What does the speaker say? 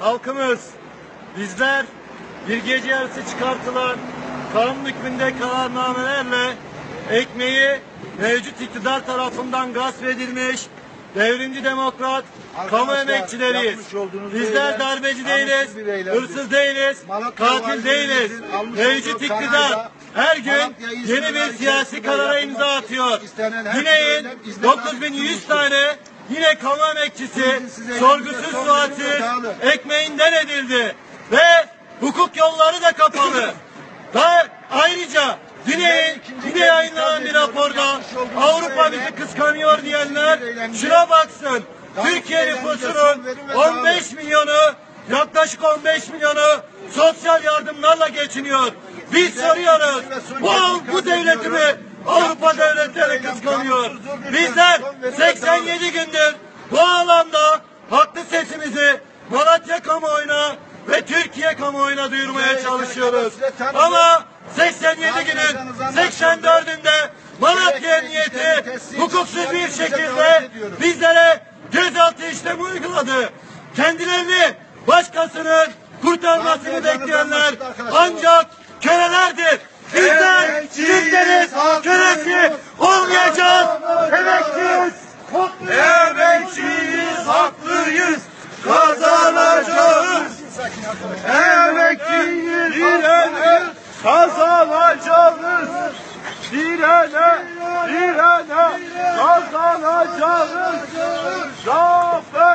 halkımız, bizler bir gece yarısı çıkartılan kanun hükmünde kararnamelerle ekmeği mevcut iktidar tarafından gasp edilmiş devrimci demokrat kamu emekçileriyiz. Bizler darbeci değiliz, bir eylemdir. hırsız değiliz, Malatya katil değiliz. Mevcut iktidar her gün yeni bir siyasi karara imza atıyor. izlenen 9100 suçtur. tane yine kamu emekçisi sorgusuz sualsiz ekmeğinden edildi. Ve hukuk yolları da kapalı. Ve ayrıca yine, yine yayınlanan bir raporda Avrupa bizi kıskanıyor diyenler şuna baksın. Daha Türkiye nüfusunun son verin ve 15 milyonu yaklaşık 15 milyonu sosyal yardımlarla geçiniyor. Biz soruyoruz. Bu, bu devleti mi Avrupa devletleri kıskanıyor? Bizler 87 gündür bu alanda haklı sesimizi Malatya kamuoyuna ve Türkiye kamuoyuna duyurmaya çalışıyoruz. Ama 87 günün 84'ünde Malatya Emniyeti hukuksuz bir şekilde bizlere gözaltı işlemi uyguladı. Kendilerini başkasının kurtarmasını bekleyenler ancak kölelerdir. Bizler Türkleriz, kölesi olmayacağız. Emekçiyiz, Emekçiyiz, haklıyız, kazanacağız. Emekçiyiz, direne, kazanacağız. Direne, direne, kazanacağız. Zafer,